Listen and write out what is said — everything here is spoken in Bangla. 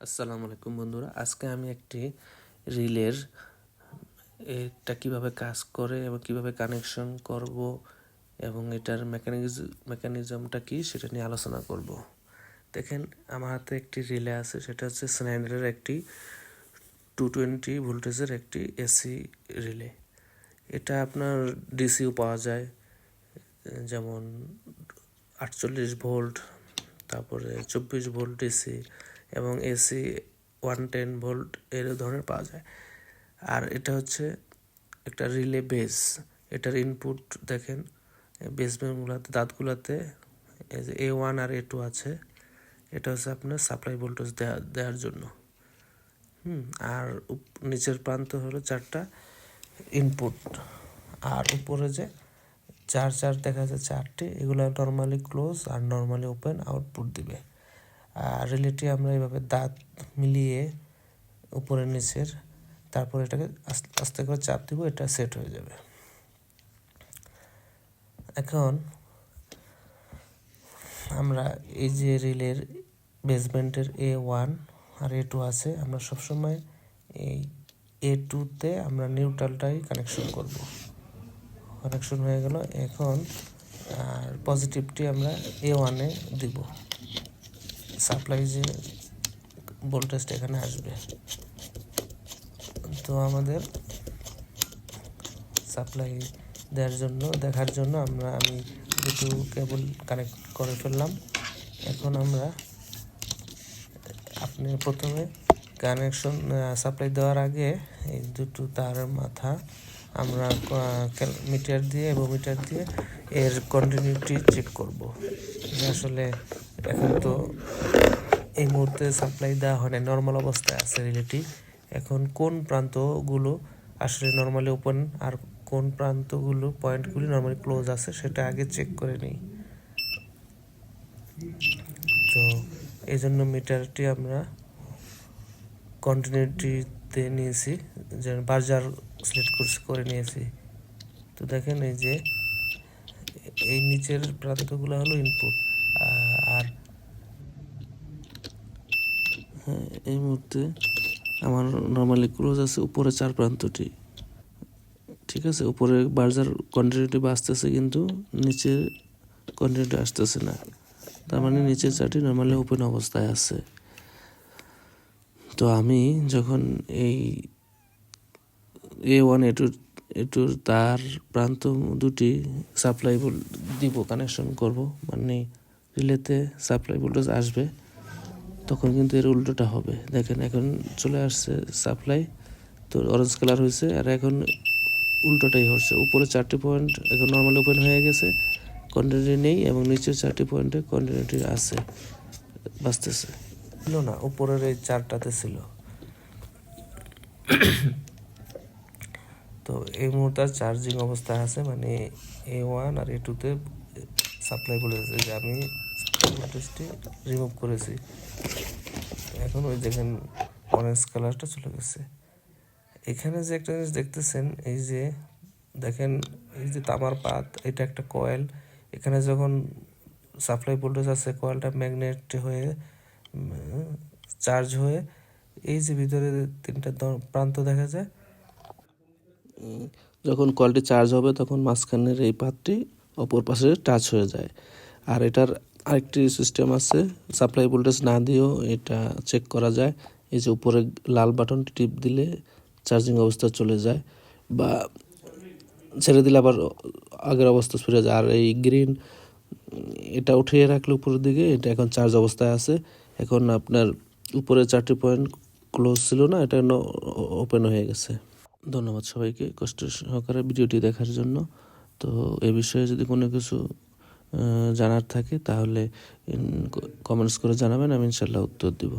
আসসালামু আলাইকুম বন্ধুরা। আজকে আমি একটি রিলের এটা কীভাবে কাজ করে এবং কীভাবে কানেকশন করব এবং এটার মেকানিজ মেকানিজমটা কি সেটা নিয়ে আলোচনা করব। দেখেন, আমার হাতে একটি রিলে আছে, সেটা হচ্ছে স্নাইডারের একটি টু টোয়েন্টি ভোল্টেজের একটি এসি রিলে। এটা আপনার ডিসিও পাওয়া যায়, যেমন আটচল্লিশ ভোল্ট তারপরে চব্বিশ ভোল্ট ডিসি এবং এসি ওয়ান টেন ভোল্ট এর ধরনের পাওয়া যায়। আর এটা হচ্ছে একটা রিলে বেস। এটার ইনপুট দেখেন বেসমেন্টগুলোতে দাঁতগুলোতে এ ওয়ান আর এ টু আছে। এটা হচ্ছে আপনার সাপ্লাই ভোল্টেজ দেওয়া দেওয়ার জন্য। হুম, আর নিচের প্রান্ত হলো চারটা ইনপুট আর উপরে যে চার চার দেখা যায় চারটি, এগুলো নর্মালি ক্লোজ আর নর্মালি ওপেন আউটপুট দিবে। রিলেটি আমরা এইভাবে দাঁত মিলিয়ে উপরে, নিচের, তারপর এটাকে আস্তে করে চাপ দিব, এটা সেট হয়ে যাবে। এখন আমরা এই যে রিলের বেসমেন্টের এ ওয়ান আর এ টু আছে, আমরা সবসময় এই এ টুতে আমরা নিউট্রালটাই কানেকশন করব। কানেকশন হয়ে গেল, এখন আর পজিটিভটি আমরা এ ওয়ানে দিব। সাপ্লাই যে ভোল্টেজটা এখানে আসবে। তো আমাদের সাপ্লাই দেওয়ার জন্য, দেখার জন্য আমরা, আমি দুটো কেবল কানেক্ট করে ফেললাম। এখন আমরা আপনি প্রথমে কানেকশন সাপ্লাই দেওয়ার আগে এই দুটো তারের মাথা আমরা মিটার দিয়ে এবং মিটার দিয়ে এর কন্টিনিউটি চেক করব। আসলে এখন তো এই মুহূর্তে সাপ্লাই দেওয়া হয় না নর্মাল অবস্থায় আছে রিলেটি এখন কোন প্রান্তগুলো আসলে নর্মালি ওপেন আর কোন প্রান্তগুলো পয়েন্টগুলি নর্মালি ক্লোজ আছে, সেটা আগে চেক করে নিই। তো এই জন্য মিটারটি আমরা কন্টিনিউটিতে নিয়েছি যে বাজার সিলেক্ট করে নিয়েছি। তো দেখেন এই যে, এই নিচের প্রান্তগুলো হলো ইনপুট আর হ্যাঁ এই মুহূর্তে আমার নর্মালি ক্লোজ আছে উপরে চার প্রান্তটি। ঠিক আছে? উপরে বার্জার কন্টিনিউটি বাঁচতেছে কিন্তু নিচে কন্টিনিউটি আসতেছে না। তার মানে নিচের চারটি নর্মালি ওপেন অবস্থায় আছে। তো আমি যখন এই এ ওয়ান এ টু এ টুর তার প্রান্ত দুটি সাপ্লাই দিব কানেকশন করব। মানে রিলেতে সাপ্লাই ভোল্টেজ আসবে। তখন কিন্তু এর উল্টোটা হবে। দেখেন, এখন চলে আসছে সাপ্লাই তো অরেঞ্জ কালার হয়েছে, আর এখন উল্টোটাই হচ্ছে। উপরে চারটি পয়েন্ট এখন নর্মালি ওপেন হয়ে গেছে কন্টিনিউটি নেই এবং নিচের চারটি পয়েন্টে কন্টিনিউটি আছে, বাঁচতেছে। ছিল না, উপরের এই চারটাতে ছিল। তো এই মুহূর্তে চার্জিং অবস্থায় আছে মানে এ ওয়ান আর এ টুতে সাপ্লাই বলেছে যে আমি ভোল্টেজটি রিমুভ করেছি। এখন ওই দেখেন অরেঞ্জ কালারটা চলে গেছে। এখানে যে একটা জিনিস দেখতেছেন, এই যে দেখেন, এই যে তামার পাত, এটা একটা কয়েল এখানে যখন সাপ্লাই ভোল্টেজ আছে কয়েলটা ম্যাগনেট হয়ে চার্জ হয়ে, এই যে ভিতরে তিনটা প্রান্ত দেখা যায়। যখন কলটি চার্জ হবে, তখন মাঝখানের এই পাতটি অপর পাশে টাচ হয়ে যায়। আর এটার আরেকটি সিস্টেম আছে সাপ্লাই ভোল্টেজ না দিয়েও এটা চেক করা যায়। এই যে উপরে লাল বাটনটি টিপ দিলে চার্জিং অবস্থা চলে যায় বা ছেড়ে দিলে আবার আগের অবস্থা ফিরে যায়। আর এই গ্রিন এটা উঠিয়ে রাখলে উপরের দিকে, এটা এখন চার্জ অবস্থায় আছে। এখন আপনার উপরে চারটি পয়েন্ট ক্লোজ ছিল না, এটা ওপেন হয়ে গেছে। ধন্যবাদ সবাইকে কষ্ট সহকারে ভিডিওটি দেখার জন্য। তো এ বিষয়ে যদি কোনো কিছু জানার থাকে তাহলে কমেন্টস করে জানাবেন আমি ইনশাল্লাহ উত্তর দিব।